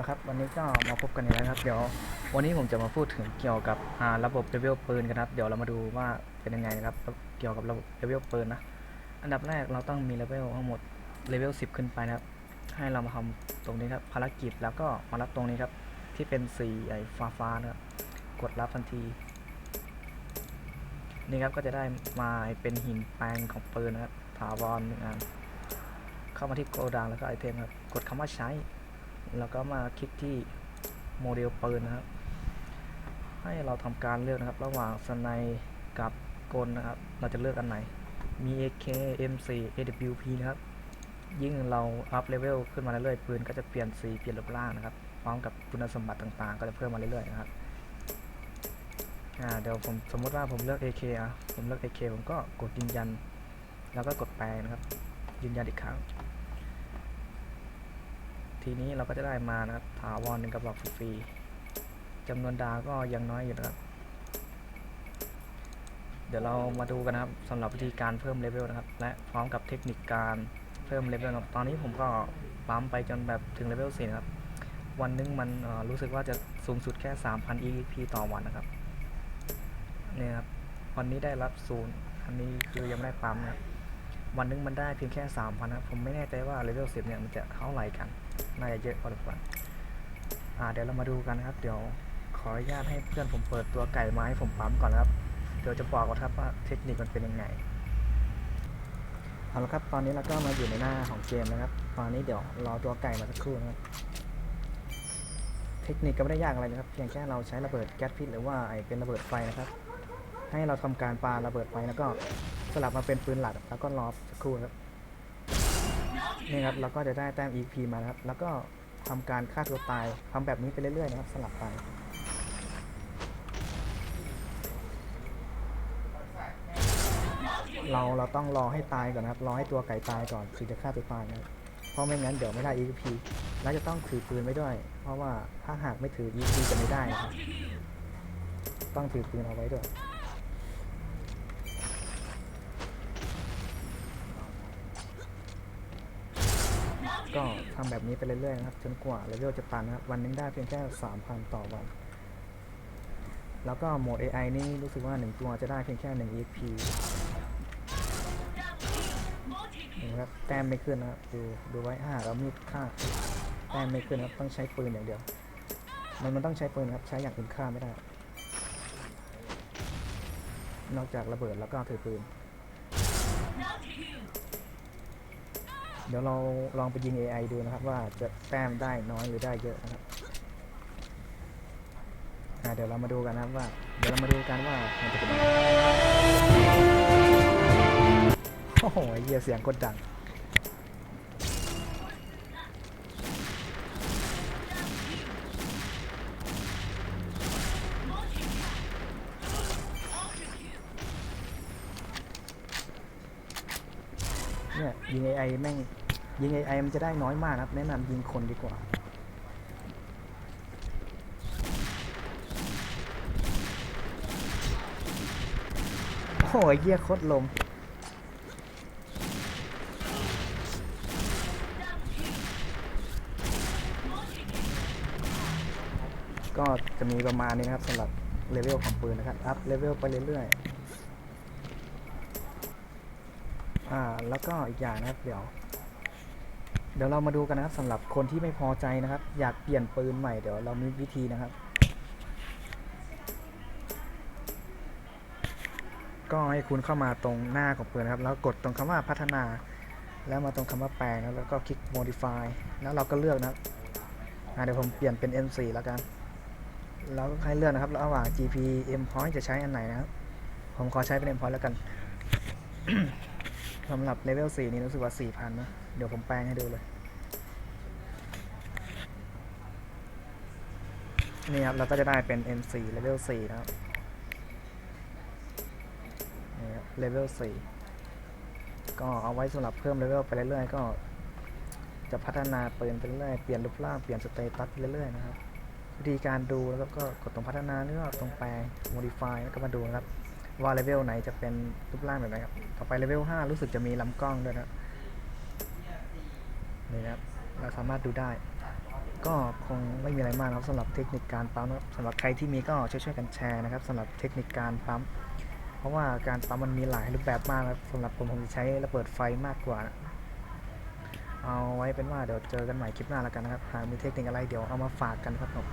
ละครับวันนี้ก็มาพบกันอีกแล้วครับเดี๋ยววันนี้ผมจะมาพูดถึงเกี่ยวกับอ่าระบบเลเวลปืนกันครับ เดี๋ยวเรามาดูว่าเป็นยังไงนะครับเกี่ยวกับระบบเลเวลปืนนะอันดับแรกเราต้องมีเลเวลทั้งหมดเลเวล10 ขึ้นไปนะครับ ให้เรามาทำตรงนี้ครับภารกิจแล้วก็มารับตรงนี้ครับ ที่เป็นสีไอ้ฟ้าฟ้าๆนะครับกดรับทันที นี่ครับก็จะได้มาเป็นหินแปลงของปืนนะครับถาวรหนึ่งอันเข้ามาที่โกดังแล้วก็ไอเทมครับกดคำว่าใช้ แล้วก็มาคลิกที่โมเดลปืนนะครับ ให้เราทำการเลือกนะครับ ระหว่างสไนกับกลนะครับ เราจะเลือกอันไหน มี AK M4 AWP นะครับ ยิ่งเราอัพเลเวลขึ้นมาเรื่อยๆปืนก็จะเปลี่ยนสีเปลี่ยนรูปร่างนะครับ พร้อมกับคุณสมบัติต่างๆ ก็จะเพิ่มมาเรื่อยๆนะครับอ่าเดี๋ยวผมสมมติว่าผมเลือก AK อะผมเลือก AK ผมก็กดยืนยัน แล้วก็กดแปลนะครับ ยืนยันอีกครั้ง ทีนี้เราก็จะได้มานะครับถาวรหนึ่งกระบอกฟรีจำนวนดาวก็ยังน้อยอยู่นะครับ เดี๋ยวเรามาดูกันนะครับสำหรับวิธีการเพิ่มเลเวลนะครับ และพร้อมกับเทคนิคการเพิ่มเลเวลนะครับ ตอนนี้ผมก็ปั๊มไปจนแบบถึงเลเวล4นะครับ วันหนึงมันรู้สึกว่าจะสูงสุดแค่ 3,000 EP ต่อวันนะครับเนี่ยครับ วันนี้ได้รับศูนย์อันนี้คือยังไม่ได้ปั๊มนะครับ วันหนึงมันได้เพียงแค่สามพันครับผมไม่แน่ใจว่าเลเวลสิบเนี่ยมันจะเท่าไหร่กันน่าจะเยอะพอสมควรอ่าเดี๋ยวเรามาดูกันนะครับ เดี๋ยวขออนุญาตให้เพื่อนผมเปิดตัวไก่มาให้ผมปั๊มก่อนนะครับเดี๋ยวจะบอกก่อนครับว่าเทคนิคมันเป็นยังไงเอาละครับตอนนี้เราก็มาอยู่ในหน้าของเกมนะครับ ตอนนี้เดี๋ยวรอตัวไก่มาสักครู่นะครับเทคนิคก็ไม่ได้ยากอะไรนะครับเพียงแค่เราใช้ระเบิดแก๊สพิษหรือว่าไอเป็นระเบิดไฟนะครับ ให้เราทำการปาระเบิดไฟแล้วก็ สลับมาเป็นปืนหลักแล้วก็รอสักครู่ครับนี่ครับเราก็จะได้แต้ม EP มานะครับ แล้วก็ทำการฆ่าตัวตายทำแบบนี้ไปเรื่อยๆนะครับสลับไปเราเราต้องรอให้ตายก่อนนะครับ รอให้ตัวไก่ตายก่อนถึงจะฆ่าตัวตายนะเพราะไม่งั้นเดี๋ยวไม่ได้ EP แล้วจะต้องถือปืนไว้ด้วย เพราะว่าถ้าหากไม่ถือ EP จะไม่ได้นะครับ ต้องถือปืนเอาไว้ด้วย ก็ ทำแบบนี้ไปเรื่อยๆนะครับจนกว่าเลเวลจะตันนะครับวันนึงได้เพียงแค่3,000 ต่อวัน แล้วก็โหมด AI นี่รู้สึกว่า 1 ตัวจะได้เพียงแค่ 1 EP เห็นไหมครับแต้มไม่ขึ้นนะครับดูดูไว้ถ้าเรามีดฆ่าแต้มไม่ขึ้นครับต้องใช้ปืนอย่างเดียว มันมันต้องใช้ปืนครับใช้อย่างอื่นฆ่าไม่ได้ นอกจากระเบิดแล้วก็ถือปืน เดี๋ยวเราลองไปยิง AI ดูนะครับ ว่าจะแต้มได้น้อยหรือได้เยอะนะครับเดี๋ยวเรามาดูกันนะครับว่า เดี๋ยวเรามาดูกันว่ามันจะเป็นยังไงโอ้โหเหี้ยเสียงกดดังเนี่ยยิง AI แม่ง ยิง AI มันจะได้น้อยมากครับ แนะนำยิงคนดีกว่า โอ้โหไอ้เหี้ยโคตรลมก็จะมีประมาณนี้นะครับสำหรับเลเวลของปืนนะครับ อัพเลเวลไปเรื่อยๆ อ่า แล้วก็อีกอย่างนะครับ เดี๋ยว เดี๋ยวเรามาดูกันนะครับสำหรับคนที่ไม่พอใจนะครับ อยากเปลี่ยนปืนใหม่เดี๋ยวเรามีวิธีนะครับ ก็ให้คุณเข้ามาตรงหน้าของปืนนะครับ แล้วกดตรงคำว่าพัฒนา แล้วมาตรงคำว่าแปลงแล้วก็คลิก modify แล้วเราก็เลือกนะครับเดี๋ยวผมเปลี่ยนเป็น M4 แล้วกันแล้วให้เลือกนะครับระหว่าง GP M point จะใช้อันไหนนะครับ ผมขอใช้เป็น M point แล้วกัน สำหรับเลเวล4นี้รู้สึกว่า 4,000นะ เดี๋ยวผมแปลงให้ดูเลย นี่ครับ เราก็จะได้เป็น M4 เลเวล4นะครับนี่ครับเลเวล4ก็เอาไว้สำหรับเพิ่มเลเวลไปเรื่อยๆ ก็จะพัฒนาปืนไปเรื่อยๆ เปลี่ยนรูปร่าง เปลี่ยนสเตตัสไปเรื่อยๆ นะครับ วิธีการดูแล้วก็กดตรงพัฒนาหรือตรงแปลง modify แล้วก็มาดูนะครับ ว่าเลเวลไหนจะเป็นรูปร่างแบบไหนครับ ต่อไปเลเวล5รู้สึกจะมีลำกล้องด้วยนะนี่ครับ เราสามารถดูได้ ก็คงไม่มีอะไรมากนะครับสำหรับเทคนิคการปั๊มนะสำหรับใครที่มีก็ช่วยๆกันแชร์นะครับสำหรับเทคนิคการปั๊ม เพราะว่าการปั๊มมันมีหลายรูปแบบมากนะครับสำหรับผมผมจะใช้ระเบิดไฟมากกว่า เอาไว้เป็นว่าเดี๋ยวเจอกันใหม่คลิปหน้าแล้วกันนะครับ หากมีเทคนิคอะไรเดี๋ยวเอามาฝากกันครับผม